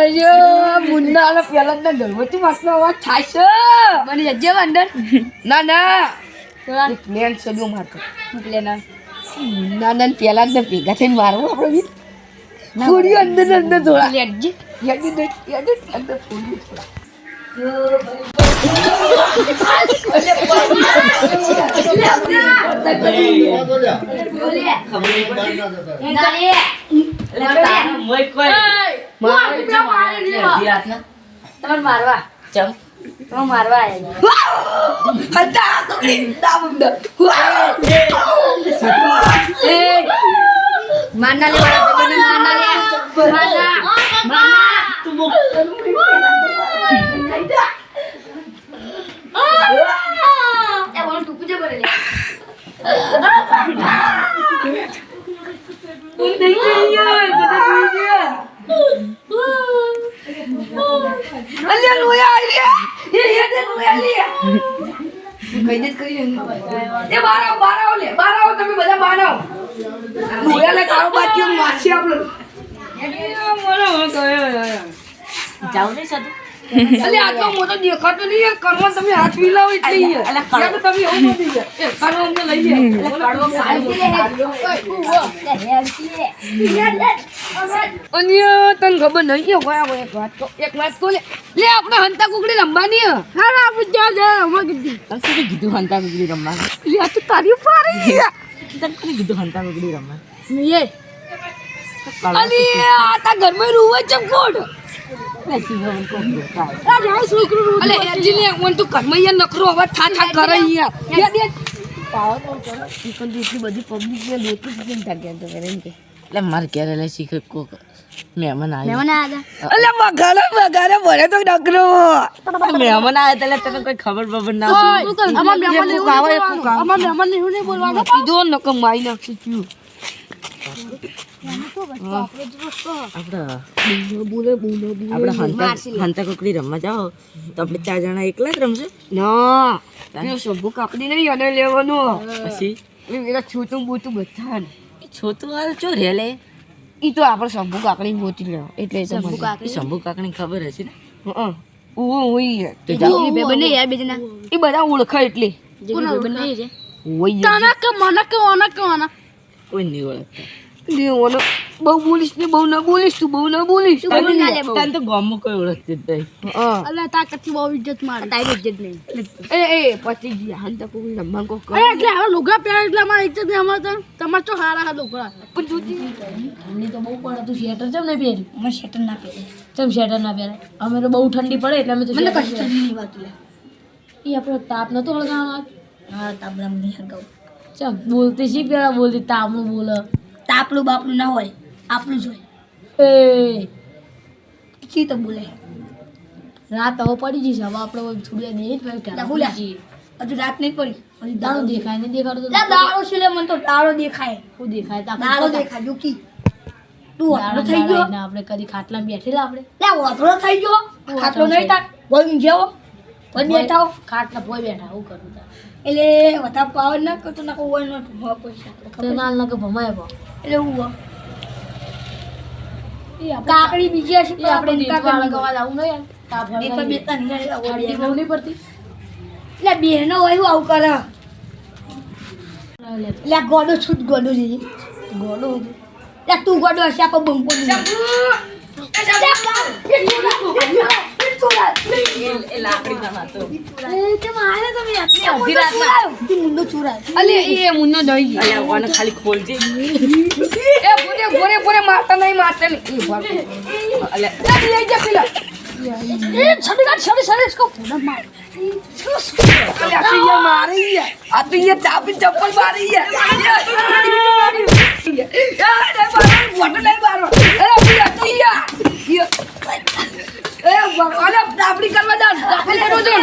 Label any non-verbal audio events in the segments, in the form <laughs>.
અయ్యో મુન્ના અને પેલા ના ગણપતિ માસનો અવાજ થાય છે. મને જજે અંદર ના ના. પ્લેન સડ્યો મારતો પ્લેન ના મુન્ના ને. પેલા ને ભેગા થઈને મારવું આપણે બી. થોડી અંદર અંદર થોડા. લેટજે યાદી દે યાદી અંદર થોડી થોડા. તમારે મારવા તમારે મારવા આયા હતા તો દામ અંદર. એ મારના લે મારના લે મારના મારના એ બોલ તું પૂજે કરે લે અલ્યા લોયા આઈ રે એ એ દે લોયા લે કઈ દે કરી એ બાર આવો બાર આવો લે તમે બધા આવો લોયા લે કારો બાકી માસી આપણે. અલ્યા આ તો મોટો દેખાતો નહીં યાર કરવા તમે હાથ મિલાવો એટલે યાર. તો તમે એવું નથી એ કારો અમને લઈ અન્ય તને ખબર નહીં કે ગયા હોય એક વાત તો એક વાત તો લે લે આપણે હંતા કુકડી રમવાની હા. હા આપણે જ્યાં જાય હમણાં કીધી. તને કીધું હંતા કુકડી લે આ તો તારી ફારી તને કીધું હંતા કુકડી રમવા અલી આ તા ઘરમાં રૂવે ચમકોડ નકરો હવે થા થા કરે બધી પબ્લિક ને લોટી ચિકન થાક્યા તો કરે કે એટલે મારે ક્યારે લે શીખે કોક મહેમાન આવ્યો. મહેમાન આયા અલે મગારે મગારે ભરે તો નકરો મહેમાન આવ્યા એટલે તને કોઈ ખબર બબર ના હોય. અમાર મહેમાન ને એવું નહીં બોલવાનું. અમાર મહેમાન ને એવું નહીં બોલવાનું. કીધો નકમ માઈ નાખી છું આપણે બોલે બોલે બોલે આપણે હંતા હંતા રમવા જાઓ. તો આપણે ચાર જણા એકલા જ રમશે? ના પેલો શંભુ કાકડી નહીં અને લેવાનું. પછી? પેલા છૂટું બૂટું બધા ને એ ચો રે લે? તો આપણે શંભુ કાકડી ગોતી લેવા એટલે શંભુ કાકડી? શંભુ કાકની ખબર હશે ને? હં. ઉવ્વ. તો એ યાર બેજના. એ બધા ઓળખાય એટલે. બે બંને છે તાના કે મને કે ઓના કે ઓના કોઈ નહીં ઓળખતા. લે બહુ બોલીશ ને બહુ ના બોલીશ તું બહુ ના બોલીશ. બોલી ના લે. બહુ. તને તો ગામમાં કોઈ ઓળખતી જ નહીં. હા. અલ્લા બહુ ઇજ્જત મારે. તારી ઇજ્જત નહીં. એ એ પછી ગયા હાલ તો કોઈ રમવા કો કરે એટલે હવે લુગડા પહેરે એટલે મારી ઇજ્જત નહીં અમારે તો તમારે તો હારા હા લુગડા. પણ જોતી ઠંડી તો બહુ પડે તું શેટર ચમ ને પહેરી? અમે શેટર ના પહેરે ચમ શેટર ના પહેરે? અમે તો બહુ ઠંડી પડે એટલે અમે તો મને કશું ઠંડી નહીં વાતું એ આપણો તાપ નતો હળગાવવાનો. હા તાપ નહીં હળગાવ. ચમ બોલતી શીખ પેલા બોલતી? તાપનું બોલે. તાપલું બાપલું ના હોય આપણું જ હોય. એ. તો બોલે. રાત હવે પડી જઈશ હવે આપણે થોડી દે બોલ્યા. હજુ રાત નહીં પડી હજુ દાળો દેખાય નહીં દેખાડો તો દાડો છે મને તો દાળો દેખાય. શું દેખાય? દાળો દેખાય જો કી તું વાતરો થઈ ગયો. આપણે કદી ખાટલા બેઠેલા આપણે? લે વાતરો થઈ ગયો. ખાટલો નહીં તાર. બોલ જેવો. બોલ બેઠા ખાટલા બોય બેઠા હું કરું તાર. એટલે વધારે પાવર ના કરતો ના કોઈ નો ભમા પૈસા તો નાલ ના કે ભમાય પા એટલે હું કાકડી બીજી હશે તો આપણે નીકળવા લગાવવા આવું ન યાર બેતા નહીં ઠંડી બહુ નહીં પડતી એટલે બેનો હોય હું આવું કરે એટલે ગોડો છૂટ ગોડો છે ગોડો એટલે તું ગોડો હશે આપણે બંપો અલે એ મુન્નો દઈ અલ્યા ઓને ખાલી ખોલજે એ બોલે બોલે બોલે મારતા નહીં મારતા નહીં એ ભાગ અલ્યા લે લઈ જા પેલા અલે આ તો યાર મારી યાર આ તો યાર ચાપી ચપ્પલ મારી યાર યાર યાર બારો વોટર લઈ બારો અરે પેલા તો યાર યાર એ ભગવાન તાપડી કરવા જા તાપડી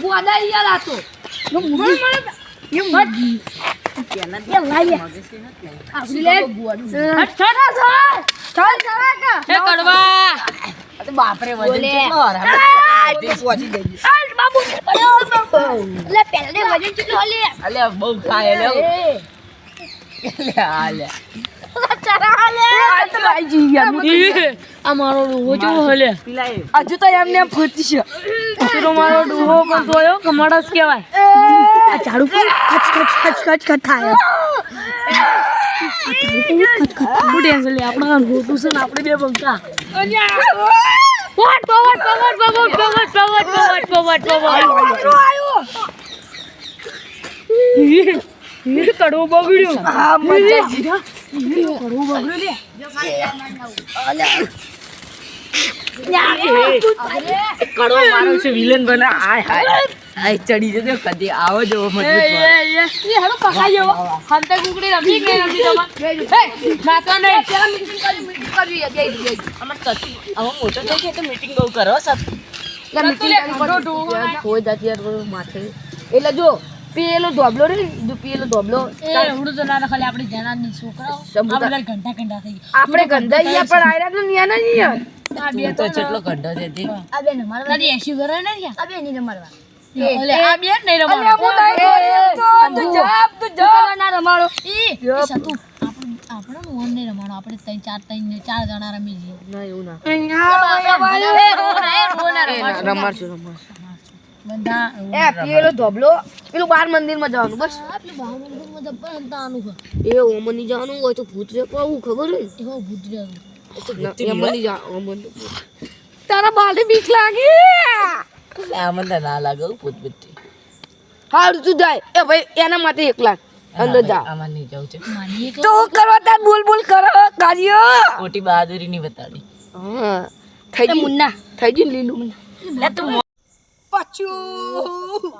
બોદા યાર આ તો નો મુગી એ મુગી પેલા દે લાય આવડી લે હટ છોડા છો ચાલ ચાલ કા એ કડવા. તો બાપરે વજન કેટલો આ દીસ વાજી દે ચાલ બાબુ પડ્યો લે પેલે વજન કેટલો લે અલે બહુ ખાય લે લે આ લે ચરા લે આ તો આઈ જી ગયા મારો ડૂહો જો હલે? હજુ તો એમને એમ ફૂટી છે. પેલો મારો ડૂહો પણ જોયો કમાડસ કહેવાય. આ ઝાડુ પર ખચ ખચ ખચ ખચ ખચ થાય. ટેન્શન લે? આપણે રોટું છે ને બે બંકા. કડવું બગડ્યું. હા કડવું બગડ્યું લે. કડો મારો છે વિલન બના. હાય હાય. આય ચડી જજો કદી. આવો જો મજબૂત એ એ હાલો પકાઈ જો હંતે કુકડી રમી કે રમી તો એ માતો ને પેલા મીટિંગ કરી કરી જઈ જઈ અમાર સચી આવો મોટો થઈ છે મીટિંગ બહુ કરો સબ એટલે મીટિંગ કરો તો કોઈ જાત યાર માથે. એટલે જો પેલો ડોબલો રે પેલો ડોબલો એવડું તો ના ખાલી આપણે જણા ની છોકરાઓ આપણે ઘંટા ઘંટા થઈ આપણે ગંધા અહીંયા પણ આયરા ને નિયા ના નિયા આ ચાર ત્રણ ચાર જણા રમી જઈએ. ના બાર મંદિરમાં જવાનું બસ. એ ઓમની જવાનું હોય તો ભૂત રે કહું ખબર હોય ભૂત રહેવાનું તારા બાલે બીક લાગી આ મને ના લાગે પૂત પૂતી હારું તું જાય એ ભાઈ એના માટે એકલા અંદર જા આમાં નહીં જાઉં છે તો કરવા તાર બોલ બોલ કરો કાર્ય ખોટી બહાદુરી નહીં બતાડી હા થઈ ગઈ મુન્ના થઈ ગઈ લીલું મુન્ના લે તું મો- પાછું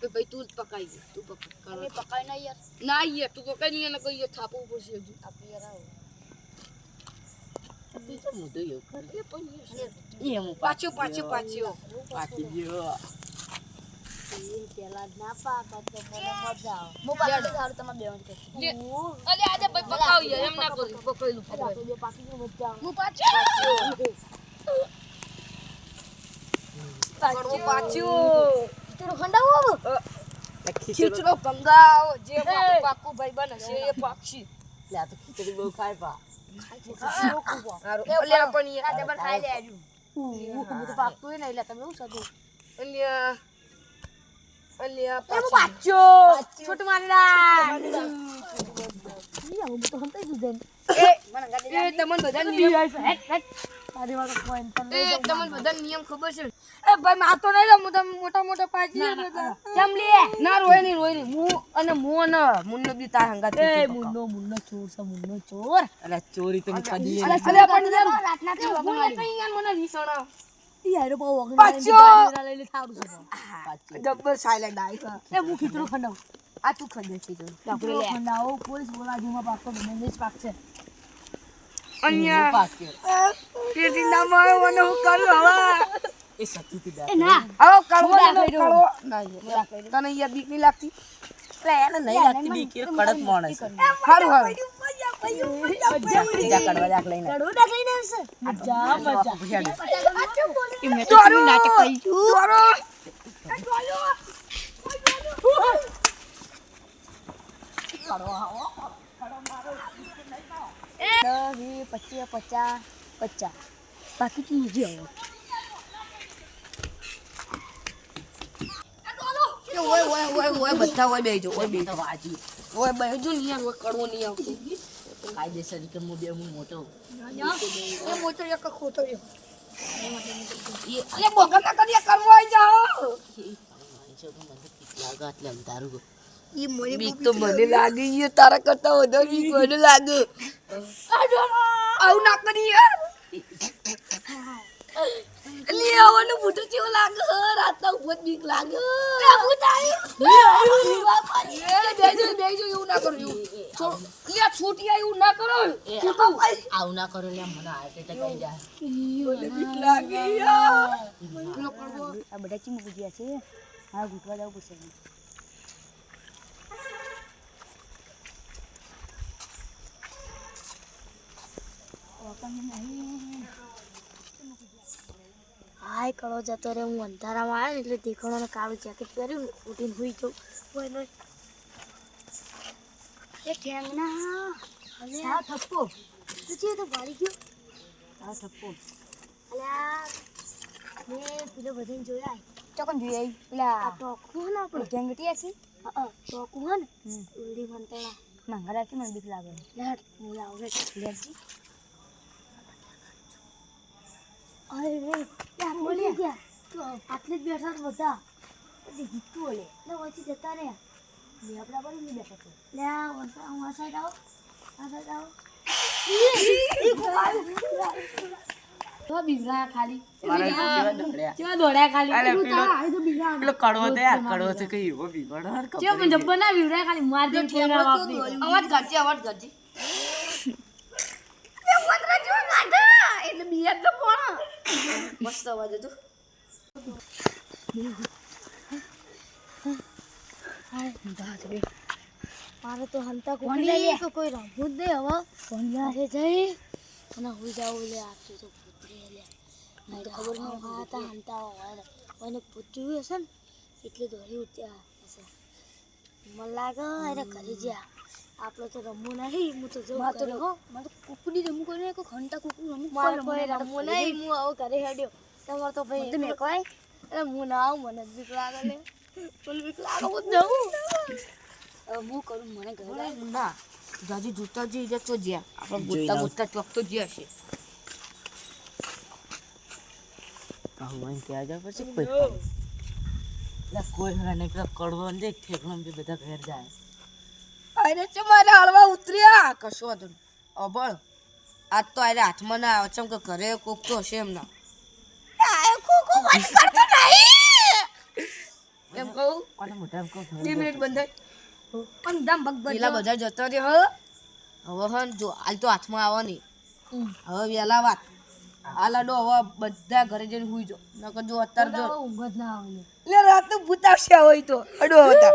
કે ભાઈ તું જ પકાઈ દે તું પકડ પકાય ના યાર. ના યાર તું પકાઈ નહીં અને કહીએ થાપવું પડશે હજુ. આપણે યાર આવો. બીજો મુદ્દો એવું કરે. પણ એમ પાછો પાછો પાછો પાછી. ગયો. મજા આવે. સારું તમે બે મિનિટ અરે ખીચડો ખંડાવો ખીચડો કંગાવ જે પાકું ભાઈ બને છે. એ પાક્ષી લે તો ખીચડી બહુ ખાય પા. છોટ મારી એ <laughs> એ તમને બધા નિયમ બધા નિયમ ખબર છે? એ ભાઈ માં નહીં રમું તમે મોટા મોટા પાજી કેમ લે ના રોય નહીં રોય નહીં. હું અને મો ને મુન્નો બી તાર હંગા એ મુન્નો મુન્નો ચોર છે મુન્નો ચોર. અરે ચોરી તો મેં કદી અલે અલે પણ રાતના તે હું કઈ યાર મને રીસણ. પાછો! જબ્બર સાયલેન્ટ આવી એ હું ખીચડું ખંડાવ. આ તું ખબર છે ડાકરો પોલીસ બોલાજીમાં પાકો બંને જ પાક છે. અન્યા. પાક કે તેથી નામ મને હું કરું હવે? એ સચ્ચી તી ના. આવો કાળો કાળો ના તને યાર બીક નહીં લાગતી? પ્લાન નહીં લાગતી બીક એ કડક માણસ હારું હારું. નાટક કરી પચીસ પચાસ. બાકી તું જે આવો ઓય ઓય ઓય ઓય બધા ઓય બેજો ઓય બેજો વાજી ઓય બેજો ને ઓય કડવો નહીં આવતો. કાયદેસર રીતે હું બે હું મોટો. એ મોટો એક ખોટો રહ્યો અલે બોગમ ના કરીએ કરવા આવી જાઓ. ઈ મને બીક તો મને લાગી તારા કરતા વધારે બીક મને લાગે. આવું ના કરી યાર લે આવવાનું ભૂતું કેવું લાગે રાતના બીક લાગે. બેજો બેજો એવું ના કરો એવું. એવું ના કરો. આવું ના કરો લે મને આ તે કઈ જાય. બીક લાગે યાર. આ બધા ચીમ ગયા છે. હા ઘૂંટવા જવું પડશે. હાય કળો જતો રે હું અંધારામાં આવ્યો એટલે દેખાણો કાળું જેકેટ પહેર્યું ઉઠીને સુઈ જવું બોલો એ ઠેંગના સા થપ્પો? તું તો ભાડી ગયો? આ થપ્પો? અલ્યા મેં પેલો બધીને જોયા. ચોકન જોઈ આવી પેલા ટોકું હે ને આપણે? ગેંગટી હશે હા ટોકુ હે ને? ઉલડી મંતળા મંગળા કે મને બીક લાગે? લે હું લાવે લેજી અરે રે યાર બોલે આટલે જ બેઠા તો બધા? પછી ગીતું ઓલે લે વચ્ચે જતા રે લે પર નહીં બેઠા તો. લે હું આ સાઈડ આવો. આ સાઈડ આવો. તો ખાલી? દોડ્યા. ખાલી? અરે પેલું પેલો- તારા હાથે તો બીવરા પેલો કડવો તે કડવો તે કઈ એવો જબ્બર ના ખાલી માર દે અવાજ અવાજ એટલે તો મસ્ત અવાજ હતો મારે તો હંતા કોઈ તો કોઈ રમવું જ નહીં હવે અરે જઈ અને હું જાઉં લે આપતું તો પુત્રી લે મને ખબર નહીં હા હતા હંતા હોય કોઈને પૂછ્યું હશે ને એટલે દોરી ઉઠ્યા હશે મને લાગે અરે ઘરે જ્યાં આપણે તો રમવું નહીં હું તો જવું ઘરે હો. મને તો કુકડી રમવું કોઈ નહીં કોઈ ઘંટા કુકડી રમવું મારે કોઈ રમવું નહીં. હું આવું ઘરે હેડ્યો. તમારે તો ભાઈ મેં કોઈ અરે હું ના આવું મને જ બીક લાગે લે. મને બીક લાગે હું જવું હું કરું મને ઘરે ના ગાજી જોતા જઈ રહ્યા તો જ્યાં. આપણે ગોતતા ગોતતા ચોક જ્યાં છે. કહું ત્યાં જાય પછી? કોઈ લે કોઈ હરા નહીં પેલા કડવો ને ઠેકણો બી બધા ઘેર જાય. અરે છે મારે હળવા ઉતર્યા? કશો વાંધો અબળ આજ તો અરે હાથમાં ના આવે. ચમ કે ઘરે કોક તો હશે એમના. એમ કહું? બે મિનિટ બંધ પેલા બધા જતો રહ્યો હવે હન જો હાલ તો હાથમાં આવવાની હવે વેલા વાત. આ લાડો હવે બધા ઘરે જઈને હુઈ જો નકર જો અત્યારે જો ઊંઘ જ ના આવે. લે રાત ભૂત આવશે હોય તો. અડો હતા.